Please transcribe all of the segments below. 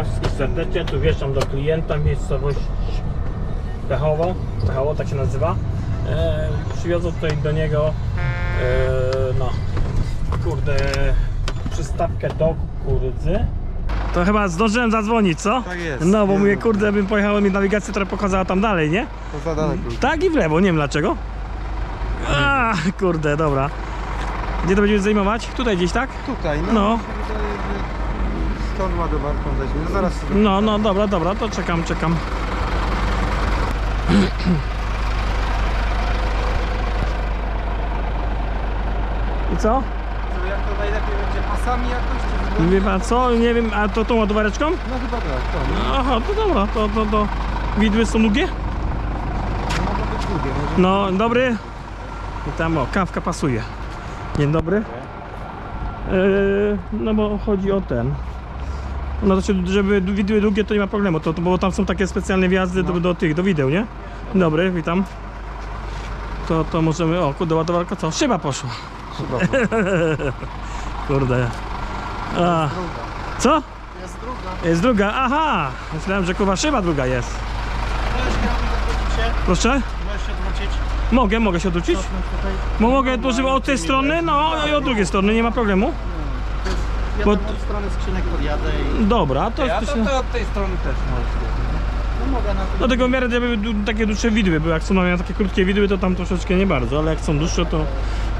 Witam wszystkich serdecznie, tu wjeżdżam do klienta, miejscowość Pechowo, Pechowo tak się nazywa. E, przywiozą tutaj do niego, e, no, kurde, przystawkę do kukurydzy. To chyba zdążyłem zadzwonić, co? Tak jest. No, bo mówię, kurde, bym pojechał, mi nawigacja trochę pokazała tam dalej, nie? Daleko. Tak i w lewo, nie wiem dlaczego. A, kurde, dobra. Gdzie to będziemy zajmować? Tutaj gdzieś, tak? Tutaj, no. No. mi się wydaje, że Stąd ładowarką weźmie. No zaraz No, no, dobra, dobra, to czekam, czekam. I co? To jak to najlepiej będzie pasami jakoś? Czy? Wie pan co? Nie wiem, a to tą ładowareczką? No chyba tak, to. No, Aha, to dobra, to, to, to. Widły są długie? no mogą być długie. Może... No, dobry. I tam, o, kawka pasuje. Dzień dobry. Yy, no bo chodzi o ten. No to się, żeby widły długie to nie ma problemu, to, to, bo tam są takie specjalne wjazdy do, do tych, do wideł, nie? Dobry, witam. To, to możemy, o kurde, ładowarka co? Szyba poszła. Chyba. Kurde. A, co? Jest druga. Jest druga, aha! Myślałem, że kurwa szyba druga jest. Proszę? Możesz się odwrócić, Mogę, mogę się odwrócić? Bo mogę żeby od tej strony, no i od drugiej strony, nie ma problemu. Ja tam od strony skrzynek podjadę i... Dobra, to, Ja to to, się... to od tej strony też możesz. No mogę na No tego w miarę żeby takie dłuższe widły, bo jak są na takie krótkie widły, to tam troszeczkę nie bardzo, ale jak są dłuższe, to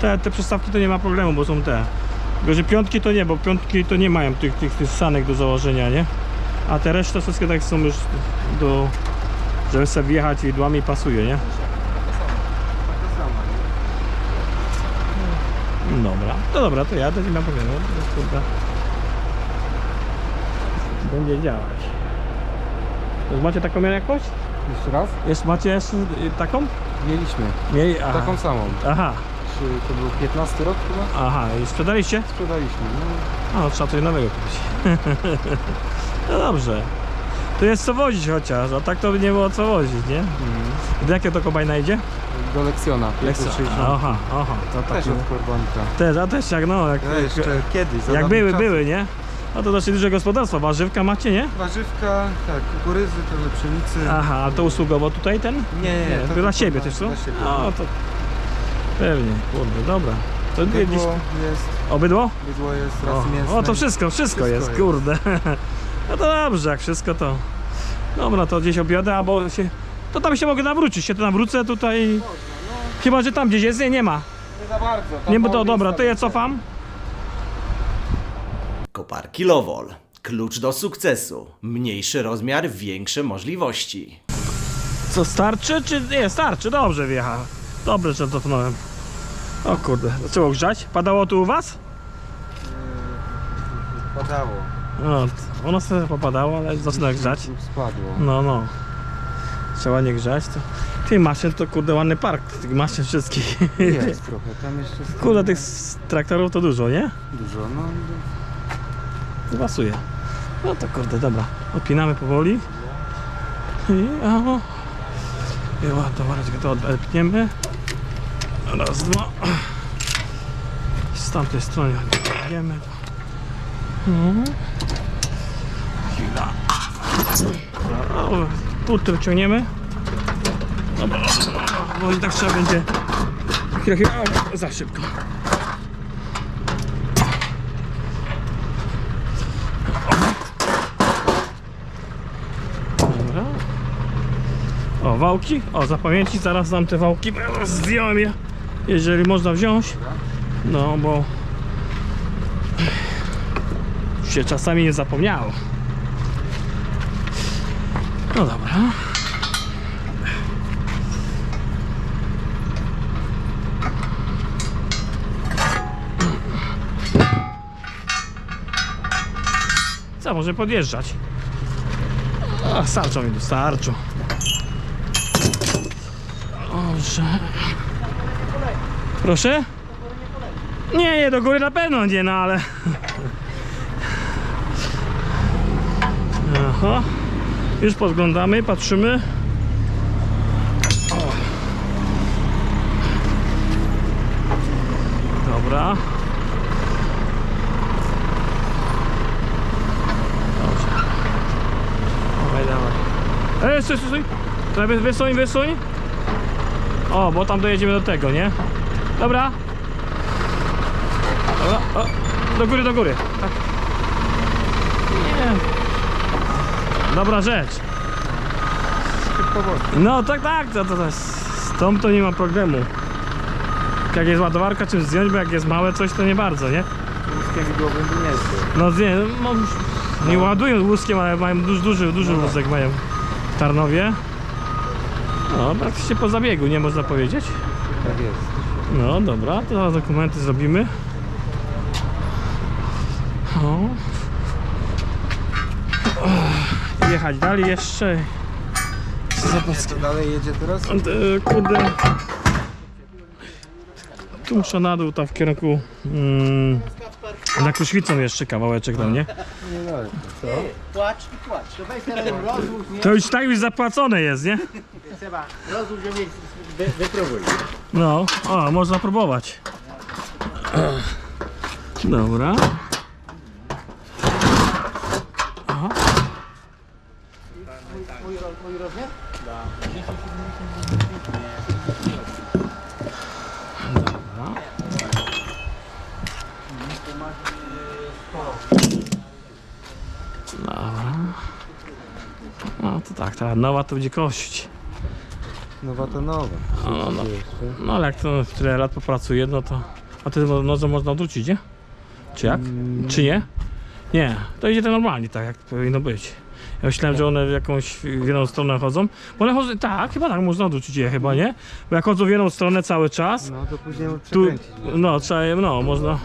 te, te przystawki to nie ma problemu, bo są te. Tylko, że piątki to nie, bo piątki to nie mają tych, tych, tych sanek do założenia, nie? A te resztę wszystkie tak są już do... żeby sobie wjechać widłami pasuje, nie? Taka sama. Dobra, to dobra, to ja to nie ma problemu, to jest kurde. Będzie działać. To Macie taką jakość? Jeszcze raz? Jest, macie jeszcze y, taką? Mieliśmy. Mieli, aha. Taką samą. Aha, Czy to był 15 rok chyba? aha, i sprzedaliście? Sprzedaliśmy. No, A, no, trzeba coś nowego kupić. no dobrze. To jest co wozić chociaż, a tak to by nie było co wozić, nie? Do jakiego to kombajna idzie? do lekcjona. 560. Aha, aha, to tak. Też od. Też, a też jak no, jak, Ja jeszcze kiedyś. za jak dawnych były, czasów. były, nie? No to dosyć duże gospodarstwo, warzywka macie, nie? Warzywka, tak, kukurydzy, trochę pszenicy. Aha, ale to usługowo tutaj ten? Nie, nie, to, dla tylko siebie też co? dla siebie. No to pewnie, kurde, dobra. To gdzieś Bydło jest, obydło? bydło jest, O, rasy mięsne. o to wszystko, wszystko, Wszystko jest, jest. kurde. No to dobrze, jak wszystko to. Dobra, to gdzieś objadę, albo się. To tam się mogę nawrócić, się to nawrócę tutaj. Chyba, że tam gdzieś jest, nie, nie ma. Nie za bardzo. tam Nie, bo to dobra, to ja cofam. Koparki Lowol. Klucz do sukcesu. Mniejszy rozmiar, większe możliwości. Co, starczy, czy nie, starczy, dobrze wjechałem. Dobrze, że cofnąłem. O kurde, zaczęło grzać. Padało tu u was? będzie. Padało. No, ono sobie popadało, ale zaczyna grzać. Spadło. No, no. Trzeba nie grzać. To... Ty maszyn to kurde ładny park tych maszyn wszystkich. Jest trochę, tam jeszcze Kurde tych s- traktorów to dużo, nie? dużo. No, pasuje. No to kurde, dobra. Odpinamy powoli. I o. I ładowareczkę to odepniemy. Raz, dwa. Z tamtej strony odepniemy. Mhm. Chwila. O, Pultę wyciągniemy. Dobra, bo i tak trzeba będzie. Chwila, chwila. Za szybko. Dobra. O, wałki. O, zapamięci, zaraz dam te wałki, zdjąłem je. Jeżeli można wziąć. No, bo się czasami nie zapomniało. No dobra. Co, może podjeżdżać? A, starczą mi starczą. Dobrze. Proszę? Nie, nie, do góry na pewno nie, no ale... Aha. Już podglądamy, patrzymy. Dobra. Dobrze. Ej, stój, stój, stój. Wysuń, wysuń. O, bo tam dojedziemy do tego, nie? Dobra. Dobra, o. Do góry, do góry. Tak. Nie. Dobra rzecz. No tak, tak, to, to, to z tą to nie ma problemu. Jak jest ładowarka, czym zdjąć, bo jak jest małe coś, to nie bardzo, nie? Wózkiem widłowym by nie. No nie, no, nie ładują wózkiem, ale mają duży, duży, duży wózek mają w Tarnowie. No, praktycznie po zabiegu, nie można powiedzieć. Tak jest. No dobra, to zaraz dokumenty zrobimy. O. O, Jechać dalej jeszcze. To dalej jedzie teraz? E, Kurde. Tu muszę na dół, tam w kierunku. Mm, na Kruszwicą jeszcze kawałeczek tam, nie? Nie dalej. Co? Płacz i płacz. To weź teraz rozłóż, nie? To już tak już zapłacone jest, nie? Seba, rozłóż, żeby wy, wypróbuj. No, o, można próbować. Dobra. Aha. Mój, ro- mój rozmiar? Dobra. No to tak, ta nowa to będzie kość. Nowa to nowa. No, no, no. No ale jak to tyle lat popracuje, no to... A ty nozą można odwrócić, nie? Czy jak? Czy nie? Nie, to idzie to normalnie, tak jak powinno być. Ja myślałem, że one w jakąś w jedną stronę chodzą. Bo one chodzą, tak, chyba tak, można odwrócić je chyba, nie? Bo jak chodzą w jedną stronę cały czas, No to później tu, no trzeba je, no można.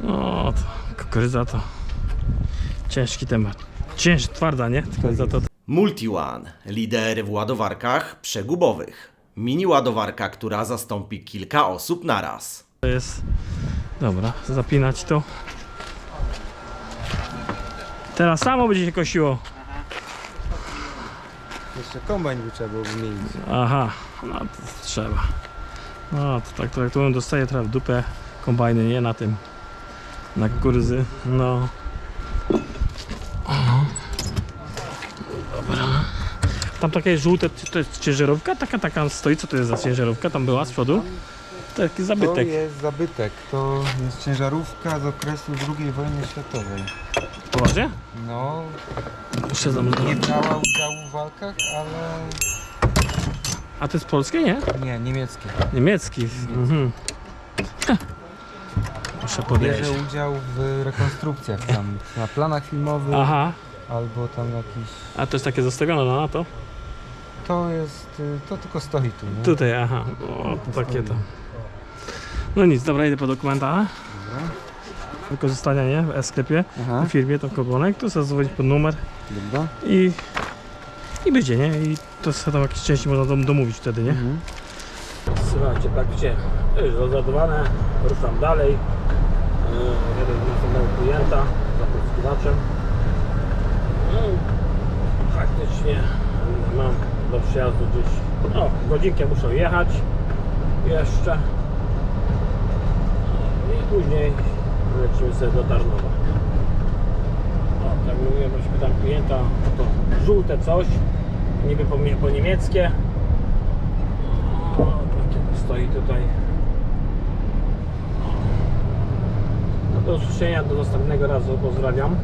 No, to kukurydza to ciężki temat. Cięż, twarda, nie? Kukurydza to MultiOne, lider w ładowarkach przegubowych. Mini ładowarka, która zastąpi kilka osób naraz. To jest. Dobra, zapinać to. Teraz samo będzie się kosiło. Jeszcze kombajn by trzeba było wymienić. Aha, no to trzeba. No to tak, to jak to on dostaje trochę w dupę kombajny, nie na tym. Na kukurydzy. No. O. Dobra. Tam takie żółte, to jest ciężarówka? Taka, taka stoi, co to jest za ciężarówka? Tam była z przodu? Taki To zabytek. jest zabytek. To jest ciężarówka z okresu II wojny światowej. Poważnie? No, Jeszcze tam... nie brała udziału w walkach, ale A to jest polskie, nie? nie, niemieckie. Niemiecki. Mhm. Muszę podejść. Bierze udział w rekonstrukcjach tam, na planach filmowych, Aha, albo tam jakiś... a to jest takie zostawione no, na to? To jest, y, to tylko stoi tu, nie? Tutaj, aha. O, to takie to. No nic, dobra, idę po dokumenta. Wykorzystania, nie? W sklepie, Aha, w firmie, to kogonek, to sobie zadzwonić pod numer dobra. i... I będzie, nie? I to sobie tam jakieś części można dom, domówić wtedy, nie? Mhm. Słuchajcie, tak gdzie? Rozładowane, ruszam dalej. Yy, Jeden z następnego klienta za poszukiwaczem. No, faktycznie mam do przyjazdu gdzieś, no, godzinkę muszę jechać jeszcze. No, I później lecimy sobie do Tarnowa. O, tak jak mówiłem, już pytam klienta, o to żółte coś, niby po, po niemieckie. O, takie to stoi tutaj. Do usłyszenia, do następnego razu, pozdrawiam.